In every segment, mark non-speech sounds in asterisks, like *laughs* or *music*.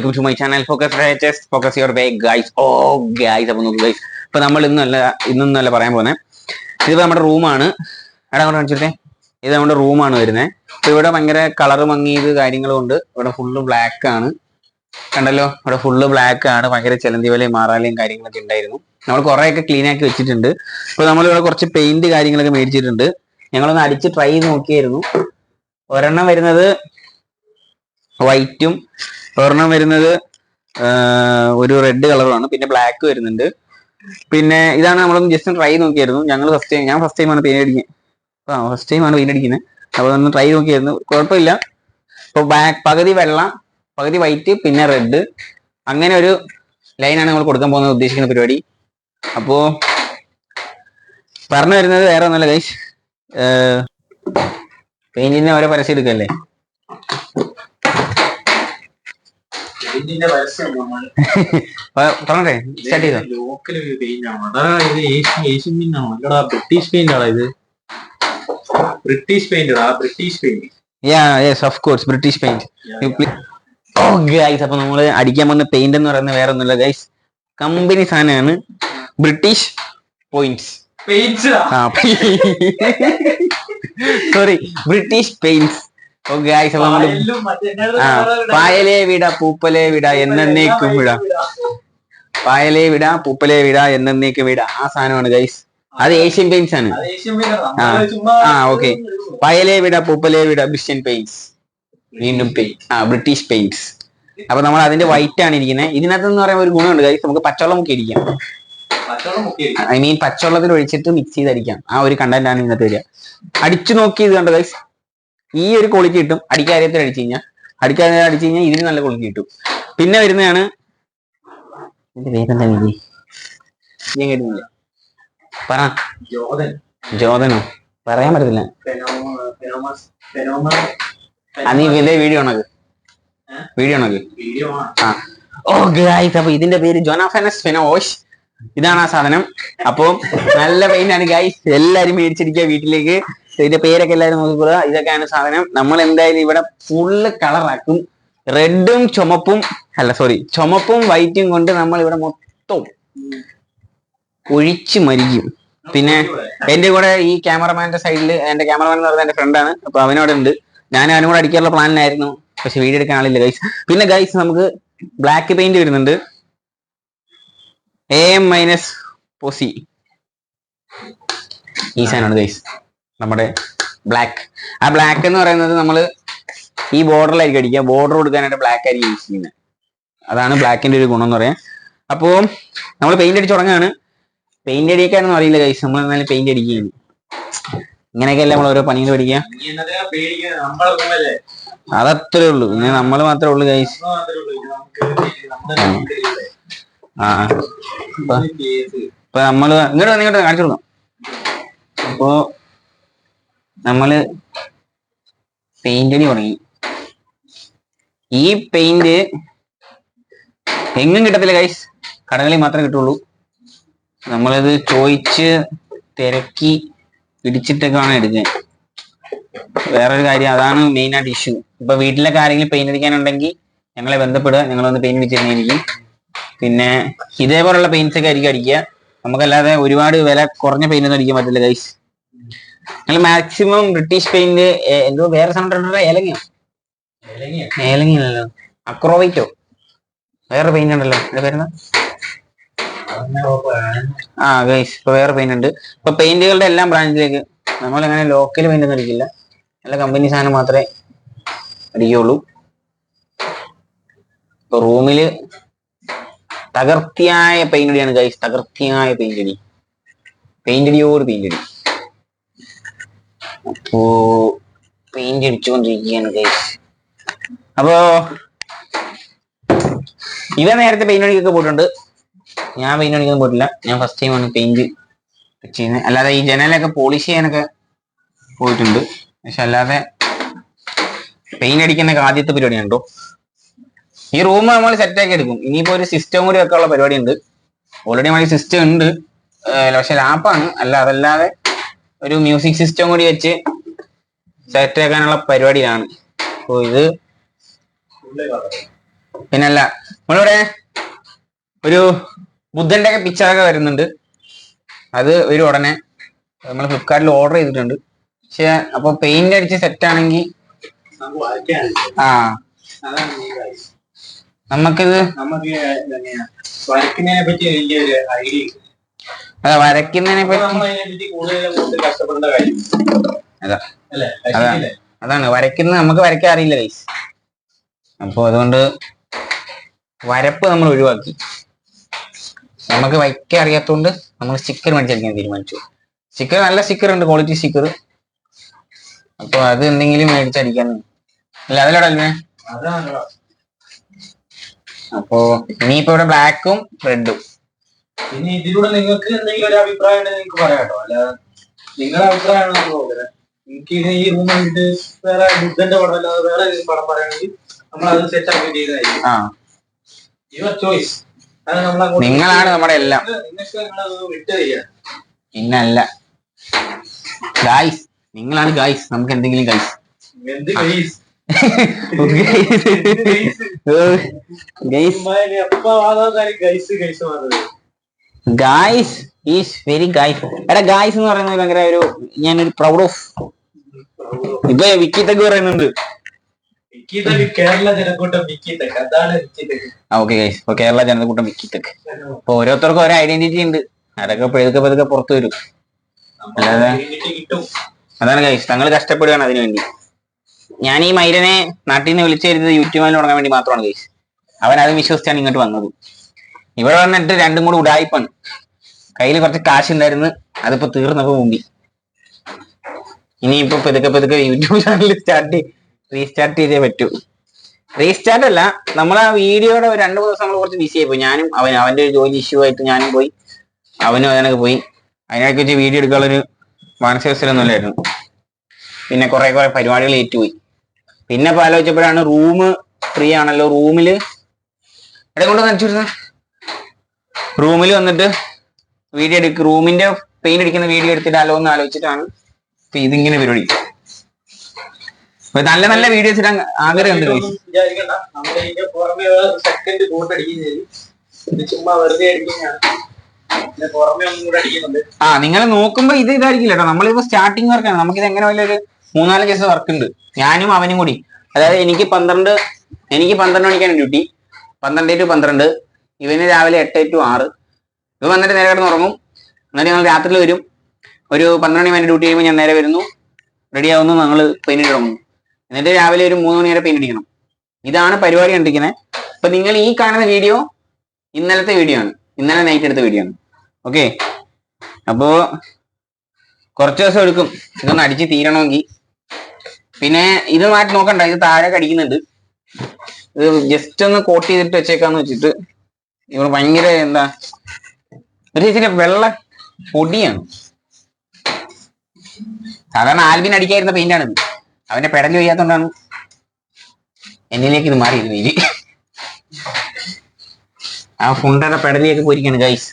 Welcome to my channel focus റേറ്റസ്റ്റ് focus your way guys oh guys അപ്പൊ നോക്കൂ guys ഇപ്പൊ നമ്മൾ ഇന്നല്ല ഇന്നല്ല പറയാൻ പോകുന്നത് ഇതിപ്പോ നമ്മുടെ റൂമാണ് എടാ അങ്ങോട്ട് കാണിച്ചിട്ടേ? ഇത് നമ്മുടെ റൂമാണ് വരുന്നത് അപ്പൊ ഇവിടെ ഭയങ്കര കളർ മങ്ങിയത് കാര്യങ്ങളും ഉണ്ട്. ഇവിടെ ഫുള്ള് ബ്ലാക്ക് ആണ്. കണ്ടല്ലോ? ഇവിടെ ഫുള്ള് ബ്ലാക്ക് ആണ്. ഭയങ്കര ചെലന്തി വലയും മാറാലയും കാര്യങ്ങളൊക്കെ ഉണ്ടായിരുന്നു. നമ്മൾ കുറെ ഒക്കെ ക്ലീൻ ആക്കി വെച്ചിട്ടുണ്ട്. ഇപ്പൊ നമ്മൾ ഇവിടെ കുറച്ച് പെയിന്റ് കാര്യങ്ങളൊക്കെ മേടിച്ചിട്ടുണ്ട്. ഞങ്ങളൊന്ന് അടിച്ച് ട്രൈ ചെയ്ത് നോക്കിയായിരുന്നു. ഒരെണ്ണം വരുന്നത് വൈറ്റും ഒരെണ്ണം വരുന്നത് ഒരു റെഡ് കളറുമാണ്. പിന്നെ ബ്ലാക്ക് വരുന്നുണ്ട്. പിന്നെ ഇതാണ് നമ്മളൊന്ന് ജസ്റ്റ് ട്രൈ നോക്കിയായിരുന്നു. ഞങ്ങൾ ഫസ്റ്റ് ടൈം ഞാൻ ഫസ്റ്റ് ടൈമാണ് പെയിന്റ് അടിക്കുന്നത് ആ ഫസ്റ്റ് ടൈമാണ് പെയിന്റ് അടിക്കുന്നത് അപ്പോൾ ഒന്ന് ട്രൈ നോക്കിയായിരുന്നു. കുഴപ്പമില്ല. ഇപ്പോൾ ബാക്ക് പകുതി വെള്ള പകുതി വൈറ്റ് പിന്നെ റെഡ് അങ്ങനെ ഒരു ലൈനാണ് നമ്മൾ കൊടുക്കാൻ പോകുന്നത് ഉദ്ദേശിക്കുന്ന പരിപാടി. അപ്പോ പറഞ്ഞു വരുന്നത് വേറെ ഒന്നല്ല ഗൈസ് പെയിന്റിന്റെ ഓരോ പരസ്യം എടുക്കല്ലേ? തുടങ്ങട്ടെ സ്റ്റാർട്ട് ചെയ്തോ. ലോക്കൽ പെയിന്റ് ആണോ അതാ ഇത് ഏഷ്യൻ ഏഷ്യൻ പെയിന്റ് ആണോ? അല്ലടാ ബ്രിട്ടീഷ് പെയിന്റ് ആണോ ഇത്? ബ്രിട്ടീഷ് പെയിന്റ് ആ British paint. Yeah yes of course British paint. Oh guys അപ്പൊ നമ്മൾ അടിക്കാൻ വന്ന പെയിന്റ് എന്ന് പറയുന്നത് വേറെ ഒന്നുമില്ല ഗൈസ് കമ്പനി സാധനമാണ് British points. Sorry *laughs* British paints. പായലേ വിട പൂപ്പലേ വിട എന്നേക്കും വിട പായലേ വിട. പൂപ്പലേ വിട എന്നേക്കും വിട. ആ സാധനമാണ് ഗൈസ് അത് ഏഷ്യൻ പെയിന്റ്സ് ആണ്. ആ, ഓക്കെ പായലേ വിട പൂപ്പലേ വിട ബിഷ്യൻ പെയിന്റ്സ് വീണ്ടും പെയിന്റ് ആ ബ്രിട്ടീഷ് പെയിന്റ്സ് അപ്പൊ നമ്മൾ അതിന്റെ വൈറ്റ് ആണ് ഇരിക്കുന്നത് ഇതിനകത്ത് എന്ന് പറയുമ്പോൾ ഒരു ഗുണമുണ്ട് ഗൈസ് നമുക്ക് പച്ചവെള്ളം മുക്കി അടിക്കാം. ഐ മീൻ പച്ചവെള്ളത്തിൽ ഒഴിച്ചിട്ട് മിക്സ് ചെയ്തടിക്കാം ആ ഒരു കണ്ടന്റ് ആണ് ഇതിനകത്ത് വരിക. അടിച്ചു നോക്കി ഇത് കണ്ടോ ഗൈസ് ഈ ഒരു ക്വാളിറ്റി കിട്ടും. അടിക്കാര്യത്തിൽ അടിച്ചു കഴിഞ്ഞാൽ അടിക്കാരത്തിൽ അടിച്ചു കഴിഞ്ഞാൽ ഇതിന് നല്ല ക്വാളിറ്റി കിട്ടും. പിന്നെ വരുന്നതാണ് പേരെന്താ ഞാൻ കേട്ടില്ല പറ. ജോതനോ? പറയാൻ പറ്റത്തില്ല. നീ ഇതേ വീഡിയോ ആണത്. വീഡിയോ വീഡിയോ ആ. ഓ അപ്പൊ ഇതിന്റെ പേര് ജോനാഫനസ് ഫെനോഷ്. ഇതാണ് ആ സാധനം. അപ്പൊ നല്ല പെയിന്റ് ആണ് ഗൈസ് എല്ലാരും മേടിച്ചിരിക്കുക വീട്ടിലേക്ക്. ഇതിന്റെ പേരൊക്കെ എല്ലാവരും നോക്കിക്കൊള്ളുക ഇതൊക്കെയാണ് സാധനം. നമ്മൾ എന്തായാലും ഇവിടെ ഫുള്ള് കളറാക്കും റെഡും ചുമപ്പും അല്ല സോറി ചുമപ്പും വൈറ്റും കൊണ്ട് നമ്മൾ ഇവിടെ മൊത്തം ഒഴിച്ചു മരിക്കും. പിന്നെ എന്റെ കൂടെ ഈ ക്യാമറമാന്റെ സൈഡിൽ എന്റെ ക്യാമറമാൻ എന്ന് പറയുന്നത് എന്റെ ഫ്രണ്ടാണ് അപ്പൊ അവനോട് ഉണ്ട്. ഞാൻ അവനും കൂടെ അടിക്കാനുള്ള പ്ലാനിലായിരുന്നു പക്ഷെ വീഡിയോ എടുക്കാൻ ആളില്ല ഗൈസ് പിന്നെ ഗൈസ് നമുക്ക് ബ്ലാക്ക് പെയിന്റ് വരുന്നുണ്ട്. എ എം മൈനസ് പൊസി ഈ സാധനമാണ് ഗൈസ് നമ്മുടെ ബ്ലാക്ക് ആ ബ്ലാക്ക് എന്ന് പറയുന്നത് നമ്മൾ ഈ ബോർഡറിലായിരിക്കും അടിക്കുക. ബോർഡർ കൊടുക്കാനായിട്ട് ബ്ലാക്ക് ആയിരിക്കും യൂസ് ചെയ്യുന്നത്. അതാണ് ബ്ലാക്കിന്റെ ഒരു ഗുണം എന്ന് പറയാം. അപ്പോൾ നമ്മൾ പെയിന്റ് അടിച്ച് തുടങ്ങുകയാണ്. പെയിന്റ് അടിക്കാനൊന്നും അറിയില്ല കൈസ് നമ്മൾ എന്നാലും പെയിന്റ് അടിക്കുകയാണ്. ഇങ്ങനെയൊക്കെയല്ലേ നമ്മൾ ഓരോ പണികൾ പഠിക്കുക? അതത്രേ ഉള്ളൂ. പിന്നെ നമ്മൾ മാത്രമേ ഉള്ളൂ കൈസ് ആ. ഇപ്പൊ നമ്മൾ ഇങ്ങോട്ട് ഇങ്ങോട്ട് കാണിച്ചു കൊടുക്കാം. അപ്പോ നമ്മൾ പെയിന്റ് തുടങ്ങി. ഈ പെയിന്റ് എങ്ങും കിട്ടത്തില്ല ഗൈസ് കടകളിൽ മാത്രമേ കിട്ടുള്ളൂ. നമ്മളിത് ചോദിച്ച് തിരക്കി പിടിച്ചിട്ടൊക്കെയാണ് എടുക്കുന്നത് വേറൊരു കാര്യം അതാണ് മെയിൻ ആയിട്ട് ഇഷ്യൂ ഇപ്പൊ വീട്ടിലൊക്കെ ആരെങ്കിലും പെയിന്റ് അടിക്കാനുണ്ടെങ്കിൽ ഞങ്ങളെ ബന്ധപ്പെടുക. ഞങ്ങളൊന്ന് പെയിന്റ് അടിച്ചിരുന്നതായിരിക്കും. പിന്നെ ഇതേപോലുള്ള പെയിന്റ്സ് ഒക്കെ ആയിരിക്കും അടിക്കുക. നമുക്കല്ലാതെ ഒരുപാട് വില കുറഞ്ഞ പെയിന്റ് ഒന്നും അടിക്കാൻ പറ്റില്ല ഗൈസ് ഞങ്ങൾ മാക്സിമം ബ്രിട്ടീഷ് പെയിന്റ് എന്തോ വേറെ സാധനം ഏലങ്ങ ഏലങ്ങയല്ലോ അക്രോവൈറ്റോ വേറെ പെയിന്റ് ഉണ്ടല്ലോ. എന്താ പേരെന്താ? ആ ഗൈസ് ഇപ്പൊ വേറെ പെയിന്റ് ഉണ്ട്. ഇപ്പൊ പെയിന്റുകളുടെ എല്ലാം ബ്രാൻഡിലേക്ക് നമ്മൾ അങ്ങനെ ലോക്കൽ പെയിന്റ് ഒന്നും അടിക്കില്ല. നല്ല കമ്പനി സാധനം മാത്രമേ അടിക്കുള്ളൂ. ഇപ്പൊ റൂമിൽ തകർത്തിയായ പെയിന്റ് അടിയാണ് ഗൈസ് തകർത്തിയായ പെയിന്റ് അടി. പെയിന്റ് അടിയോട് പെയിന്റ് അടി. അപ്പോ പെയിന്റ് അടിച്ചുകൊണ്ടിരിക്കുകയാണ് അപ്പോ ഇവ നേരത്തെ പെയിന്റ് അടിക്കൊക്കെ പോയിട്ടുണ്ട്. ഞാൻ പെയിന്റ് അടിക്കാൻ പോയിട്ടില്ല. ഞാൻ ഫസ്റ്റ് ടൈമാണ് പെയിന്റ് ചെയ്യുന്നത്. അല്ലാതെ ഈ ജനലൊക്കെ പോളിഷ് ചെയ്യാനൊക്കെ പോയിട്ടുണ്ട്. പക്ഷെ അല്ലാതെ പെയിന്റ് അടിക്കുന്ന ആദ്യത്തെ പരിപാടിയാണ് കേട്ടോ ഈ റൂം നമ്മൾ സെറ്റ് ആക്കി എടുക്കും. ഇനിയിപ്പോ ഒരു സിസ്റ്റം കൂടി വെക്കാനുള്ള പരിപാടി ഉണ്ട് ഓൾറെഡി നമ്മൾ സിസ്റ്റം ഉണ്ട് പക്ഷെ ലാപ്പാണ് അല്ല അതല്ലാതെ ഒരു മ്യൂസിക് സിസ്റ്റം കൂടി വെച്ച് സെറ്റ് ആക്കാനുള്ള പരിപാടിയാണ് അപ്പോ ഇത് പിന്നല്ല നമ്മളിവിടെ ഒരു ബുദ്ധന്റെ ഒക്കെ പിക്ചറൊക്കെ വരുന്നുണ്ട്. അത് ഒരു ഉടനെ. നമ്മൾ ഫ്ലിപ്കാർട്ടിൽ ഓർഡർ ചെയ്തിട്ടുണ്ട്. പക്ഷെ അപ്പൊ പെയിന്റ് അടിച്ച് സെറ്റ് ആണെങ്കിൽ ആ. നമുക്കിത് നമുക്ക് പറ്റി വലിയൊരു ഐഡിയ ഇല്ല. അതെ, വരയ്ക്കുന്നതിനെ അപ്പൊ പറ്റി അതാണ്. വരയ്ക്കുന്നത് നമുക്ക് വരയ്ക്കാൻ അറിയില്ല ഗൈസ് അപ്പോൾ അതുകൊണ്ട് വരപ്പ് നമ്മൾ ഒഴിവാക്കി. നമുക്ക് വയ്ക്കാൻ അറിയാത്തതുകൊണ്ട് നമ്മൾ സ്റ്റിക്കർ മേടിച്ചടിക്കാൻ തീരുമാനിച്ചു. സ്റ്റിക്കർ നല്ല സ്റ്റിക്കർ ഉണ്ട്. ക്വാളിറ്റി സ്റ്റിക്കർ അപ്പോൾ അത് എന്തെങ്കിലും മേടിച്ചടിക്കാൻ അല്ല അതിലൂടെ അല്ലേ അപ്പോ ഇനിയിപ്പോ ഇവിടെ ബ്ലാക്കും റെഡും പിന്നെ ഇതിലൂടെ നിങ്ങൾക്ക് എന്തെങ്കിലും ഒരു അഭിപ്രായം ഉണ്ടെങ്കിൽ നിങ്ങൾക്ക് പറയാം കേട്ടോ. അല്ല നിങ്ങളുടെ അഭിപ്രായമാണ് നിങ്ങൾക്ക് എനിക്ക് ഈ റൂം കണ്ടിട്ട് വേറെ ബുദ്ധന്റെ പടം അല്ലാതെ വേറെ ഏതെങ്കിലും പടം പറയുകയാണെങ്കിൽ നമ്മൾ അത് സെറ്റ് ആക്കി ചെയ്തായിരിക്കും യുവർ ചോയ്സ് അത് നമ്മൾ നിങ്ങളാണ് നമ്മുടെ എല്ലാം. നിങ്ങൾക്ക് നിങ്ങളത് വിട്ട് പിന്നല്ല. ഗായ്സ് നിങ്ങളാണ് ഗായ്സ് നമുക്ക് എന്തെങ്കിലും ഗായ്സ് എന്ത് ഗൈസ് ഗൈസ് വാദാകാരി ഗൈസ് ഗൈസ് മാറുന്നത്. ഗായ്സ് ഈസ് വെരി ഗായ്സ് എടാ ഗായ്സ് എന്ന് പറയുന്നത് ഭയങ്കര ഒരു ഞാനൊരു പ്രൗഡ് ഓഫ് ഇപ്പൊ വിക്കിത്തൊക്കെ പറയുന്നുണ്ട്. കേരള ജനക്കൂട്ടം വിക്കിത്തക്ക് അപ്പൊ വിക്കിത്തൊക്കെ ആ ഓക്കെ ഗൈസ് ഇപ്പൊ കേരള ജനതകൂട്ടം വിക്കിത്തൊക്കെ ഇപ്പൊ ഓരോരുത്തർക്കും ഓരോ ഐഡന്റിറ്റി ഉണ്ട്. അതൊക്കെ പതുക്കെ പതുക്കെ പുറത്തു വരും. അല്ലാതെ- അതാണ് ഗൈസ് തങ്ങൾ കഷ്ടപ്പെടുകയാണ് അതിനു വേണ്ടി. ഞാൻ ഈ മൈരനെ നാട്ടിൽ നിന്ന് വിളിച്ചു വരുന്നത് യൂട്യൂബിൽ തുടങ്ങാൻ വേണ്ടി മാത്രമാണ് ഗൈസ് അവൻ അത് വിശ്വസിച്ചാണ് ഇങ്ങോട്ട് വന്നത്. ഇവിടെ വന്നിട്ട് രണ്ടും കൂടി ഉടായിപ്പാണ്. കയ്യിൽ കുറച്ച് കാശ് ഉണ്ടായിരുന്നു അതിപ്പോ തീർന്നപ്പോ മുമ്പി ഇനിയിപ്പോ പതുക്കെ പതുക്കെ യൂട്യൂബ് ചാനൽ സ്റ്റാർട്ട് റീസ്റ്റാർട്ട് ചെയ്തേ പറ്റൂ. റീസ്റ്റാർട്ട് അല്ല നമ്മൾ ആ വീഡിയോയുടെ രണ്ടു മൂന്ന് ദിവസം നമ്മൾ കുറച്ച് ബിസി ആയിപ്പോയി. ഞാനും അവൻ അവന്റെ ഒരു ജോലി ഇഷ്യൂ ആയിട്ട് ഞാനും പോയി. അവനും അതിനൊക്കെ പോയി. അതിനൊക്കെ വെച്ച് വീഡിയോ എടുക്കാനുള്ളൊരു മാനസികാവസ്ഥയിലൊന്നും ഇല്ലായിരുന്നു. പിന്നെ കുറെ കുറെ പരിപാടികൾ ഏറ്റുപോയി. പിന്നെ ഇപ്പൊ ആലോചിച്ചപ്പോഴാണ് റൂം ഫ്രീ ആണല്ലോ. റൂമിൽ എവിടെ കൊണ്ട് നനച്ചിരുന്ന റൂമിൽ വന്നിട്ട് വീഡിയോ എടുക്കുക റൂമിന്റെ പെയിന്റ് അടിക്കുന്ന വീഡിയോ എടുത്തിട്ടാലോ എന്ന് ആലോചിച്ചിട്ടാണ് ഇതിങ്ങനെ പരിപാടി. നല്ല നല്ല വീഡിയോസ് ഇടാൻ ആഗ്രഹമുണ്ട് ആ നിങ്ങൾ നോക്കുമ്പോ ഇത് ഇതായിരിക്കില്ല കേട്ടോ. നമ്മളിപ്പോ സ്റ്റാർട്ടിങ് വർക്കാണ് ഇത് എങ്ങനെ വലിയ മൂന്നാൽ കേസ് വർക്ക് ഉണ്ട്. ഞാനും അവനും കൂടി. അതായത് എനിക്ക് പന്ത്രണ്ട് എനിക്ക് പന്ത്രണ്ട് മണിക്കാണ് ഡ്യൂട്ടി പന്ത്രണ്ട് ടു പന്ത്രണ്ട്. ഇവന് രാവിലെ എട്ട് ടു ആറ്. ഇവ വന്നിട്ട് നേരെ കിടന്ന് ഉറങ്ങും. എന്നിട്ട് ഞങ്ങൾ രാത്രിയിൽ വരും. ഒരു പന്ത്രണ്ട് മണി ഡ്യൂട്ടി കഴിയുമ്പോൾ ഞാൻ നേരെ വരുന്നു. റെഡി ആവുന്നു ഞങ്ങൾ പെയിന്റ് തുടങ്ങുന്നു എന്നിട്ട് രാവിലെ ഒരു മൂന്ന് മണി വരെ പെയിന്റ് അടിക്കണം. ഇതാണ് പരിപാടി കണ്ടിരിക്കുന്നത്. അപ്പൊ നിങ്ങൾ ഈ കാണുന്ന വീഡിയോ ഇന്നലത്തെ വീഡിയോ ആണ്. ഇന്നലെ നൈറ്റ് എടുത്ത വീഡിയോ ആണ്. ഓക്കെ അപ്പോ കുറച്ച് ദിവസം എടുക്കും. ഇതൊന്ന് അടിച്ച് തീരണമെങ്കിൽ. പിന്നെ ഇത് മാറ്റി നോക്കണ്ട. ഇത് താഴെ കടിക്കുന്നുണ്ട്. ഇത് ജസ്റ്റ് ഒന്ന് കോട്ട് ചെയ്തിട്ട് വെച്ചേക്കാന്ന് വെച്ചിട്ട് ഇവർ ഭയങ്കര എന്താ? ഒരു ചേച്ചിയുടെ വെള്ള പൊടിയാണ്. സാധാരണ ആൽബിൻ അടിക്കായിരുന്ന പെയിന്റ് ആണ് അവന്റെ പെടൽ വയ്യാത്തോണ്ടാണ് എന്നിലേക്ക് ഇത് മാറിയിരുന്നു നീര് ആ ഫുണ്ടയുടെ പെടലിയൊക്കെ പോയിരിക്കാണ് ഗൈസ്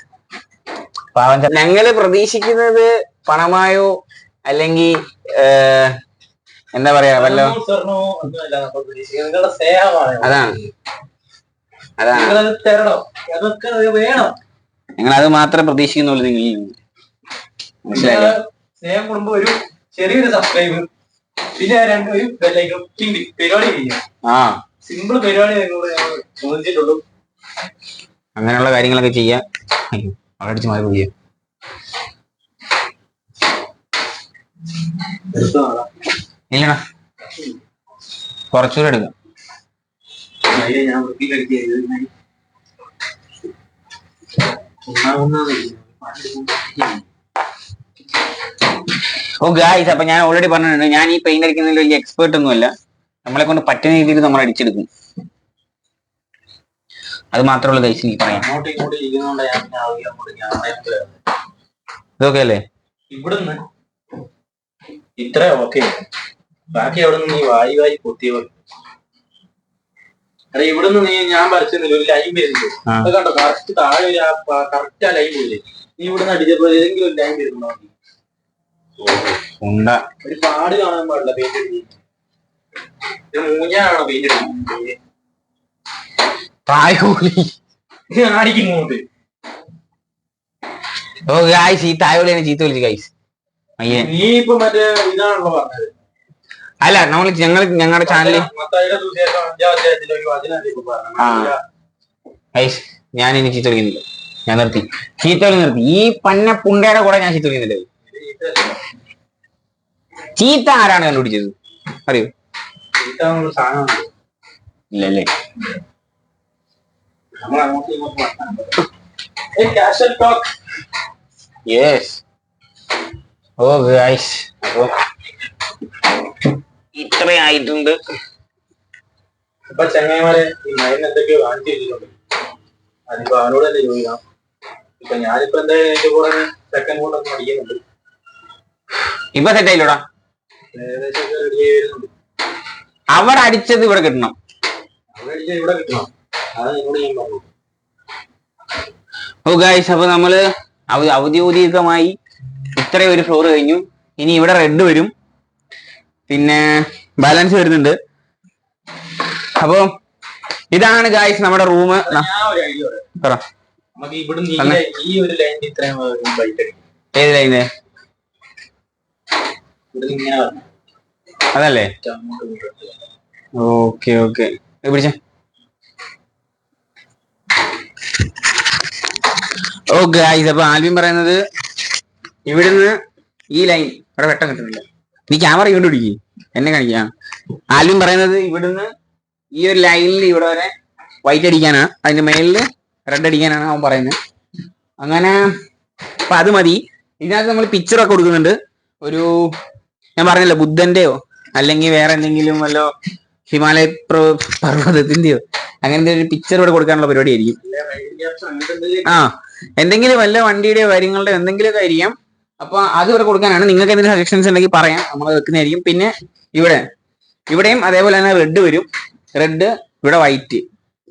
പാവം ഞങ്ങൾ പ്രതീക്ഷിക്കുന്നത് പണമായോ അല്ലെങ്കിൽ എന്താ പറയാ വല്ല അതാണ്. അതാണ്. അതൊക്കെ അത് വേണം. ഞങ്ങൾ അത് മാത്രമേ പ്രതീക്ഷിക്കുന്നുള്ളൂ നിങ്ങളിൽ നിന്ന് മനസ്സിലായോ നിങ്ങൾ സ്നേഹം കൂടുമ്പോ ഒരു ചെറിയൊരു സബ്സ്ക്രൈബ് പിന്നെ രണ്ട് ഒരു ബെല്ലൈക്കും കിണ്ടി പരിപാടി ചെയ്യാം. ആ. സിമ്പിൾ പരിപാടി നിങ്ങളോട് ഞങ്ങൾ ചോദിച്ചിട്ടുള്ളൂ. അങ്ങനെയുള്ള കാര്യങ്ങളൊക്കെ ചെയ്യാം. അയ്യോ അവിടെ അടിച്ച് മാറി പോയി ഇല്ലണ കുറച്ചുകൂടെ എടുക്കാം. ഞാൻ വൃത്തി വൃത്തിയിലടിക്കുക ഓ ഗായ്സ് അപ്പൊ ഞാൻ ഓൾറെഡി പറഞ്ഞിട്ടുണ്ട്. ഞാൻ ഈ പെയിന്റ് അടിക്കുന്നതിൽ വലിയ എക്സ്പേർട്ട് ഒന്നുമല്ല. നമ്മളെ കൊണ്ട് പറ്റുന്ന രീതിയിൽ നമ്മൾ അടിച്ചെടുക്കും. അത് മാത്രമുള്ള ഗൈസ് എനിക്ക് പറയാം. ഇതൊക്കെ അല്ലേ? ഇവിടുന്ന് ഇത്ര ഓക്കെ ബാക്കി അവിടെ നിന്ന് നീ വായി വായി പൊത്തിയോ അല്ല ഇവിടുന്ന് നീ ഞാൻ വരച്ചിരുന്നില്ല ഒരു ലൈൻ വരുന്നത് അത് കണ്ടോ? കറക്റ്റ് താഴെ ഒരു കറക്റ്റ് ആ ലൈൻ പോയില്ലേ നീ ഇവിടുന്ന് അടിച്ചപ്പോ ഏതെങ്കിലും ഒരു ലൈൻ വരുന്നുണ്ടോ? നീ? ഉണ്ട. ഒരു പാട് കാണാൻ പാടില്ല പെയിന്റ് ഇത് മൂഞ്ഞാണോ പെയിന്റ് അടിക്കുന്നത് കാണിക്കുന്നുണ്ട് ഓ ഗായ്സ് ഈ തായോളിയാണ് ചീത്ത വിളിച്ചു ഗൈസ് അയ്യേ. നീ ഇപ്പൊ മറ്റേ ഇതാണല്ലോ പറഞ്ഞത്. അല്ല നമ്മൾ ഞങ്ങൾ ഞങ്ങളുടെ ചാനലിൽ ഞാൻ ഇനി ചീത്ത വിളിക്കുന്നില്ല. ഞാൻ നിർത്തി. ചീത്ത വിളി നിർത്തി. ഈ പന്ന പുണ്ടയുടെ കൂടെ ഞാൻ ചീത്ത വിളിക്കുന്നില്ല. ചീത്ത ആരാണ് കണ്ടുപിടിച്ചത്? അറിയോ? ഇല്ലല്ലേ. ഓ ഗൈസ് അപ്പൊ ഇത്രയായിട്ടുണ്ട്. ഇപ്പൊ ചെങ്ങന്മാരെ ഈ മൈൻ എന്തൊക്കെയോ കാണിച്ചു വെച്ചിട്ടുണ്ട് അതിപ്പോ അവനോട് തന്നെ ചോദിക്കാം? ഇപ്പൊ ഞാനിപ്പോ എന്തായാലും എന്റെ കൂടെ സെക്കൻഡ് കൂട്ടൊക്കെ അടിക്കുന്നുണ്ട് ഇപ്പൊ സെറ്റ് ആയില്ലോടാ? ഏകദേശം റെഡി ആയി വരുന്നുണ്ട്. അവിടെ അടിച്ചത് ഇവിടെ കിട്ടണം. അവിടെ ഇവിടെ കിട്ടണം. അത് നിന്നോട് ഞാൻ പറഞ്ഞു ഓ ഗൈസ് അപ്പൊ നമ്മൾ ഔ- ഔദ്യോഗികമായി ഇത്രയും ഒരു ഫ്ലോർ കഴിഞ്ഞു. ഇനി ഇവിടെ റെഡ് വരും. പിന്നെ ബാലൻസ് വരുന്നുണ്ട്. അപ്പൊ ഇതാണ് ഗായ്സ് നമ്മുടെ റൂം പറ. ഏത് ലൈന് അതല്ലേ. ഓക്കെ ഓക്കെ പിടിച്ച. ഓ ഗായ്സ് അപ്പൊ ആൽബിൻ പറയുന്നത് ഇവിടുന്ന് ഈ ലൈൻ ഇവിടെ വെട്ടം കിട്ടുന്നില്ല. നീ ക്യാമറ ഇങ്ങോട്ട് പിടിക്കും എന്നെ കാണിക്കാം. ആദ്യം പറയുന്നത് ഇവിടുന്ന് ഈ ഒരു ലൈനിൽ ഇവിടെ വരെ വൈറ്റ് അടിക്കാനാണ് അതിന്റെ മേളിൽ റെഡ് അടിക്കാനാണ് അവൻ പറയുന്നത്. അങ്ങനെ അപ്പൊ അത് മതി. ഇതിനകത്ത് നമ്മൾ പിക്ചറൊക്കെ കൊടുക്കുന്നുണ്ട്. ഒരു ഞാൻ പറഞ്ഞല്ലോ ബുദ്ധന്റെയോ അല്ലെങ്കിൽ വേറെ എന്തെങ്കിലും വല്ലോ ഹിമാലയ പർവതത്തിന്റെയോ അങ്ങനത്തെ ഒരു പിക്ചർ ഇവിടെ കൊടുക്കാനുള്ള അങ്ങോട്ട് എന്തെങ്കിലും ആ എന്തെങ്കിലും വല്ല വണ്ടിയുടെയോ കാര്യങ്ങളുടെയോ എന്തെങ്കിലുമൊക്കെ ആയിരിക്കാം. അപ്പൊ അത് ഇവിടെ കൊടുക്കാനാണ്. നിങ്ങൾക്ക് എന്തെങ്കിലും സജഷൻസ് ഉണ്ടെങ്കിൽ പറയാം. നമ്മൾ വെക്കുന്നതായിരിക്കും. പിന്നെ ഇവിടെ ഇവിടെയും അതേപോലെ തന്നെ റെഡ് വരും. റെഡ് ഇവിടെ വൈറ്റ്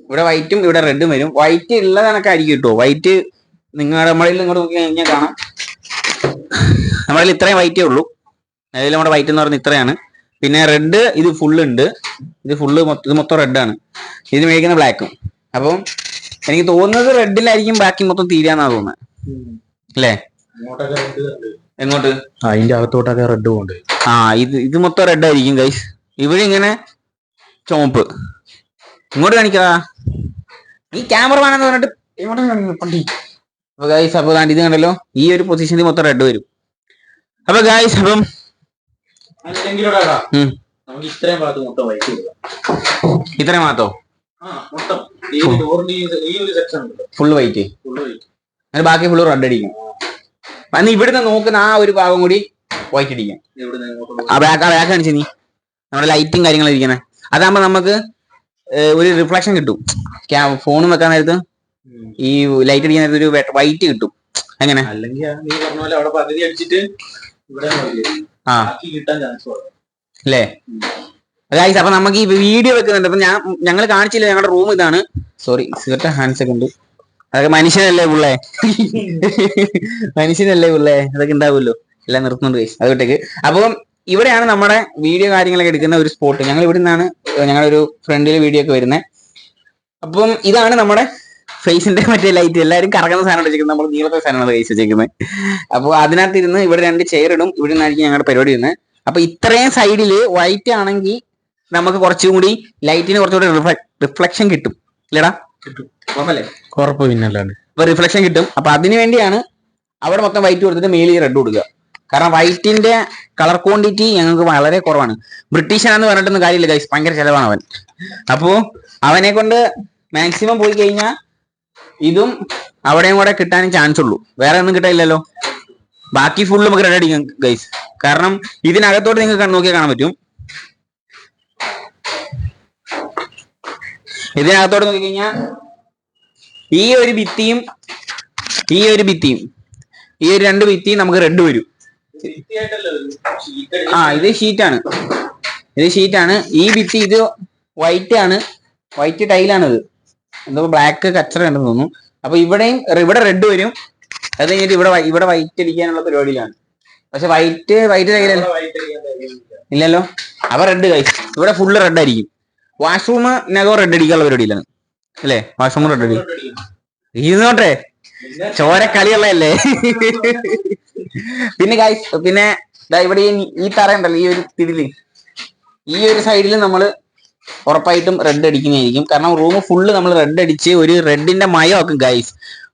ഇവിടെ വൈറ്റും ഇവിടെ റെഡും വരും. വൈറ്റ് ഉള്ള കണക്കായിരിക്കും കേട്ടോ വൈറ്റ് നിങ്ങളുടെ നമ്മളിൽ ഇങ്ങോട്ട് നോക്കി കഴിഞ്ഞാൽ കാണാം. നമ്മളിൽ ഇത്രയും വൈറ്റേ ഉള്ളൂ. അതിൽ നമ്മുടെ വൈറ്റ് എന്ന് പറയുന്നത് ഇത്രയാണ്. പിന്നെ റെഡ് ഇത് ഫുള്ള് ഉണ്ട്. ഇത് ഫുള്ള് ഇത് മൊത്തം റെഡ് ആണ്. ഇത് മേടിക്കുന്ന ബ്ലാക്കും അപ്പം എനിക്ക് തോന്നുന്നത് റെഡിലായിരിക്കും ബാക്കി മൊത്തം തീരാന്നാ തോന്നുന്നത്. അല്ലേ. എങ്ങോട്ട്? അതിന്റെ അകത്തോട്ടൊക്കെ റെഡ് പോകണ്ട് ആ ഇത് ഇത് മൊത്തം റെഡ് ആയിരിക്കും ഗൈസ് ഇവിടെ ഇങ്ങനെ ചോമ്പ് ഇങ്ങോട്ട് കാണിക്കാ ഈ ക്യാമറമാൻ എന്ന് പറഞ്ഞിട്ട് ഇങ്ങോട്ട് പണ്ടി അപ്പൊ ഗൈസ് അപ്പൊ ഇത് കണ്ടല്ലോ. ഈ ഒരു പൊസിഷനിൽ മൊത്തം റെഡ് വരും. അപ്പൊ ഗൈസ് അപ്പം നമുക്ക് ഇത്രയും ഭാഗത്ത് മൊത്തം വൈറ്റ് ഇത്രയും മാത്രോ ആ മൊത്തം. ഈ ഒരു ഈ ഈ section full white full white ബാക്കി ഫുള്ള് റെഡ് അടിക്കും. അന്ന് ഇവിടുന്ന് നോക്കുന്ന ആ ഒരു ഭാഗം കൂടി വൈറ്റ് അടിക്കാം ഇങ്ങോട്ട് ആ ബാക്ക് ആ ബാക്ക് കാണിച്ചു നീ. നമ്മുടെ ലൈറ്റും കാര്യങ്ങളും ഇരിക്കണേ അതാകുമ്പോ നമുക്ക് ഒരു റിഫ്ലക്ഷൻ കിട്ടും. ഫോണും വെക്കാൻ നേരത്ത് ഈ ലൈറ്റ് അടിക്കാൻ നേരത്ത് ഒരു വൈറ്റ് കിട്ടും. എങ്ങനെ? അല്ലേ ഗൈസ് അപ്പൊ നമുക്ക് ഈ വീഡിയോ വെക്കുന്നുണ്ട്. അപ്പൊ ഞാൻ ഞങ്ങൾ കാണിച്ചില്ല ഞങ്ങളുടെ റൂം ഇതാണ്. സോറി സിഗരറ്റ് ഹാൻഡ്സ് ഒക്കെ ഉണ്ട്. അതൊക്കെ മനുഷ്യനല്ലേ പുള്ളേ? മനുഷ്യനല്ലേ പുള്ളേ? അതൊക്കെ ഉണ്ടാവുമല്ലോ എല്ലാം നിർത്തുന്നുണ്ട് ഗൈസ് അത് വിട്ടേക്ക്. അപ്പം ഇവിടെയാണ് നമ്മുടെ വീഡിയോ കാര്യങ്ങളൊക്കെ എടുക്കുന്ന ഒരു സ്പോട്ട്. ഞങ്ങൾ ഇവിടെ നിന്നാണ് ഞങ്ങളുടെ ഒരു ഫ്രണ്ടിൽ വീഡിയോ ഒക്കെ വരുന്നത് അപ്പം ഇതാണ് നമ്മുടെ ഫേസിന്റെ മറ്റേ ലൈറ്റ്. എല്ലാവരും കറങ്ങുന്ന സാധനം വെച്ചിരിക്കുന്നത് നമ്മൾ നീളത്തെ സാധനമാണ് കൈസ് വെച്ചേക്കുന്നത്. അപ്പോൾ അതിനകത്ത് ഇരുന്ന് ഇവിടെ രണ്ട് ചെയർ ഇടും. ഇവിടെ നിന്നായിരിക്കും ഞങ്ങളുടെ പരിപാടി വരുന്നത്. അപ്പൊ ഇത്രയും സൈഡിൽ വൈറ്റ് ആണെങ്കിൽ നമുക്ക് കുറച്ചും കൂടി ലൈറ്റിന് കുറച്ചുകൂടി റിഫ്ലക്ഷൻ കിട്ടും. ഇല്ലടാ? ഓർമ്മല്ലേ ഉറപ്പ് അപ്പൊ റിഫ്ലക്ഷൻ കിട്ടും. അപ്പൊ അതിനു വേണ്ടിയാണ് അവിടെ മൊത്തം വൈറ്റ് കൊടുത്തിട്ട് മേലിൽ റെഡ് കൊടുക്കുക. കാരണം വൈറ്റിന്റെ കളർ ക്വാണ്ടിറ്റി ഞങ്ങൾക്ക് വളരെ കുറവാണ്. ബ്രിട്ടീഷനാന്ന് പറഞ്ഞിട്ടൊന്നും കാര്യമില്ല ഗൈസ് ഭയങ്കര ചെലവാണ് അവൻ. അപ്പോ അവനെ കൊണ്ട് മാക്സിമം പോയി കഴിഞ്ഞാൽ ഇതും അവിടെയും കൂടെ കിട്ടാനും ചാൻസ് ഉള്ളൂ. വേറെ ഒന്നും കിട്ടാനില്ലല്ലോ. ബാക്കി ഫുൾ നമുക്ക് റെഡ് അടിക്കാം ഗൈസ് കാരണം ഇതിനകത്തോട്ട് നിങ്ങൾക്ക് നോക്കിയാൽ കാണാൻ പറ്റും. ഇതിനകത്തോട്ട് നോക്കി കഴിഞ്ഞാൽ ഈ ഒരു ഭിത്തിയും ഈ ഒരു ഭിത്തിയും ഈ ഒരു രണ്ട് ഭിത്തിയും നമുക്ക് റെഡ് വരും. ആ ഇത് ഷീറ്റാണ് ഇത് ഷീറ്റാണ് ഈ ഭിത്തി ഇത് വൈറ്റ് ആണ്. വൈറ്റ് ടൈലാണ് ഇത്. എന്തോ ബ്ലാക്ക് കച്ചറ ഉണ്ടെന്ന് തോന്നുന്നു. അപ്പൊ ഇവിടെയും ഇവിടെ റെഡ് വരും. അത് കഴിഞ്ഞിട്ട് ഇവിടെ ഇവിടെ വൈറ്റ് അടിക്കാനുള്ള പരിപാടിയിലാണ്. പക്ഷെ വൈറ്റ് വൈറ്റ് ടൈലല്ലോ ഇല്ലല്ലോ. അവ റെഡ് കഴിച്ചു ഇവിടെ ഫുള്ള് റെഡ് ആയിരിക്കും. വാഷ്റൂം നഗോ റെഡ് അടിക്കാനുള്ള പരിപാടിയിലാണ്. അല്ലേ? വാഷ്റൂം റെഡ് അടി ഇരുന്നോട്ടെ ചോര കളിയുള്ളതല്ലേ? പിന്നെ ഗായ് പിന്നെ ഇവിടെ ഈ- ഈ തറ ഉണ്ടല്ലോ ഈ ഒരു തിരിൽ ഈ ഒരു സൈഡിൽ നമ്മൾ ഉറപ്പായിട്ടും റെഡ് അടിക്കുന്നതായിരിക്കും. കാരണം റൂം ഫുള്ള് നമ്മൾ റെഡ് അടിച്ച് ഒരു റെഡിന്റെ മയമാക്കും ഗൈസ്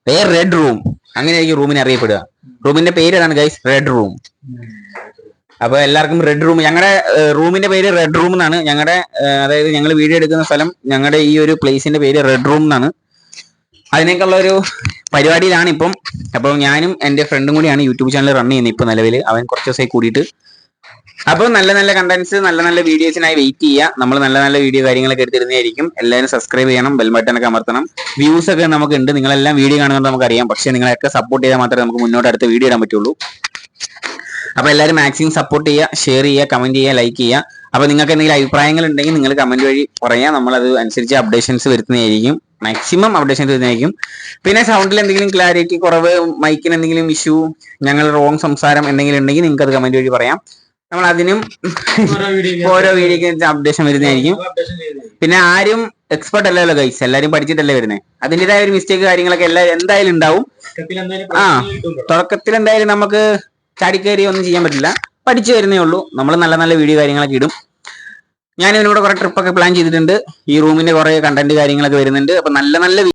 വേറെ റെഡ് റൂം അങ്ങനെയായിരിക്കും റൂമിനെ അറിയപ്പെടുക. റൂമിന്റെ പേര് ഏതാണ് ഗൈസ് റെഡ് റൂം അപ്പൊ എല്ലാവർക്കും റെഡ് റൂം ഞങ്ങളുടെ റൂമിന്റെ പേര് റെഡ് റൂം എന്നാണ് ഞങ്ങളുടെ അതായത് ഞങ്ങൾ വീഡിയോ എടുക്കുന്ന സ്ഥലം ഞങ്ങളുടെ ഈ ഒരു പ്ലേസിന്റെ പേര് റെഡ് റൂം എന്നാണ് അതിനേക്കുള്ള ഒരു പരിപാടിയിലാണ് ഇപ്പം. അപ്പോൾ ഞാനും എന്റെ ഫ്രണ്ടും കൂടിയാണ് യൂട്യൂബ് ചാനൽ റൺ ചെയ്യുന്നത് ഇപ്പൊ നിലവിൽ അവൻ കുറച്ച് ദിവസമായി കൂടിയിട്ട്. അപ്പോൾ നല്ല നല്ല കണ്ടന്റ്സ് നല്ല നല്ല വീഡിയോസിനായി വെയിറ്റ് ചെയ്യുക നമ്മൾ നല്ല നല്ല വീഡിയോ കാര്യങ്ങളൊക്കെ എടുത്തിരുന്നതായിരിക്കും. എല്ലാവരും സബ്സ്ക്രൈബ് ചെയ്യണം ബെൽ ബട്ടൺ ഒക്കെ അമർത്തണം. വ്യൂസ് ഒക്കെ നമുക്ക് ഉണ്ട് നിങ്ങളെല്ലാം വീഡിയോ കാണുന്നത് നമുക്കറിയാം. പക്ഷേ നിങ്ങളെയൊക്കെ സപ്പോർട്ട് ചെയ്താൽ മാത്രമേ നമുക്ക് മുന്നോട്ട് അടുത്ത വീഡിയോ ഇടാൻ പറ്റുള്ളൂ. അപ്പൊ എല്ലാവരും മാക്സിമം സപ്പോർട്ട് ചെയ്യുക ഷെയർ ചെയ്യുക കമന്റ് ചെയ്യുക ലൈക്ക് ചെയ്യുക. അപ്പൊ നിങ്ങൾക്ക് എന്തെങ്കിലും അഭിപ്രായങ്ങൾ ഉണ്ടെങ്കിൽ നിങ്ങൾ കമന്റ് വഴി പറയാം. നമ്മൾ അത് അനുസരിച്ച് അപ്ഡേഷൻസ് വരുത്തുന്നതായിരിക്കും. മാക്സിമം അപ്ഡേഷൻസ് വരുന്നതായിരിക്കും. പിന്നെ സൗണ്ടിൽ എന്തെങ്കിലും ക്ലാരിറ്റി കുറവ് മൈക്കിന് എന്തെങ്കിലും ഇഷ്യൂ ഞങ്ങൾ റോങ് സംസാരം എന്തെങ്കിലും ഉണ്ടെങ്കിൽ നിങ്ങൾക്ക് അത് കമന്റ് വഴി പറയാം. നമ്മൾ അതിനും ഓരോ വീഡിയോക്കും അപ്ഡേഷൻ വരുന്നതായിരിക്കും. പിന്നെ ആരും എക്സ്പെർട്ട് അല്ലല്ലോ ഗൈസ് എല്ലാരും പഠിച്ചിട്ടല്ലേ വരുന്നത് അതിന്റെതായ ഒരു മിസ്റ്റേക്ക് കാര്യങ്ങളൊക്കെ എല്ലാവരും എന്തായാലും ഉണ്ടാവും. ആ. തുടക്കത്തിൽ എന്തായാലും നമുക്ക് ചാടിക്കയറി ഒന്നും ചെയ്യാൻ പറ്റില്ല. പഠിച്ചു വരുന്നേ ഉള്ളൂ. നമ്മൾ നല്ല നല്ല വീഡിയോ കാര്യങ്ങളൊക്കെ ഇടും. ഞാൻ ഇതിനൂടെ കുറെ ട്രിപ്പൊക്കെ പ്ലാൻ ചെയ്തിട്ടുണ്ട്. ഈ റൂമിന്റെ കുറെ കണ്ടന്റ് കാര്യങ്ങളൊക്കെ വരുന്നുണ്ട്. അപ്പൊ നല്ല നല്ല